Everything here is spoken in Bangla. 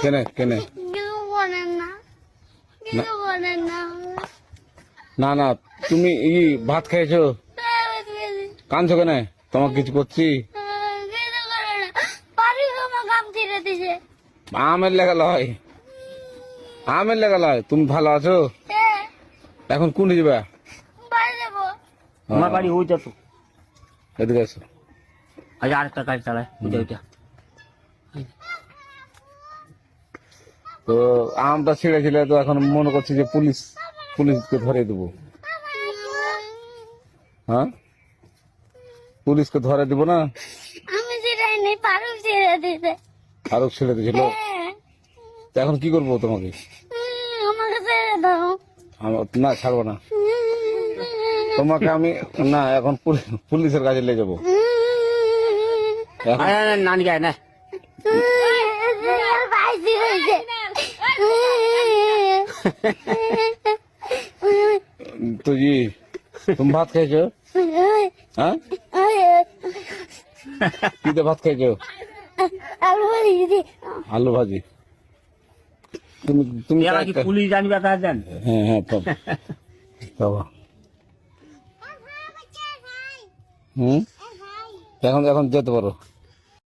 কেনে কেনে? না। না না না তুমি ই ভাত খেয়েছো কাঁদছো কেনে? তোমাকে কিছু করছি? আমার লেগা লয়। আমের লেগা লয় তুমি ভালো আছো? হ্যাঁ এখন কোন যাবে? বাড়ি আমার বাড়ি ওইটা তো। এদিকে আসো আজ আরেকটা গাড়ি চালায় ওইটা ওইটা তো আমটা ছিঁড়েছিলে তো এখন মনে করছি যে পুলিশ পুলিশকে ধরে দেবো। হ্যাঁ? পুলিশকে ধরে দিব না? আমি সেটাই নেই পারু ছেড়ে ছেড়ে দিয়েছিল হ্যাঁ। এখন কি করব তোমাকে? আমাকে ছেড়ে দাও। না ছাড়বো না। তোমাকে আমি না এখন পুলি- পুলিশের কাছে নিয়ে যাব। নানি গায় না। তো জি তুমি ভাত খেয়েছো হ্যাঁ? কি ভাত খেয়েছো আলু ভাজি আলু ভাজি। তুমি তুমি কি পুলিশ জানবে তা জান হ্যাঁ হ্যাঁ বাবা হুম? এখন এখন যেতে পারো।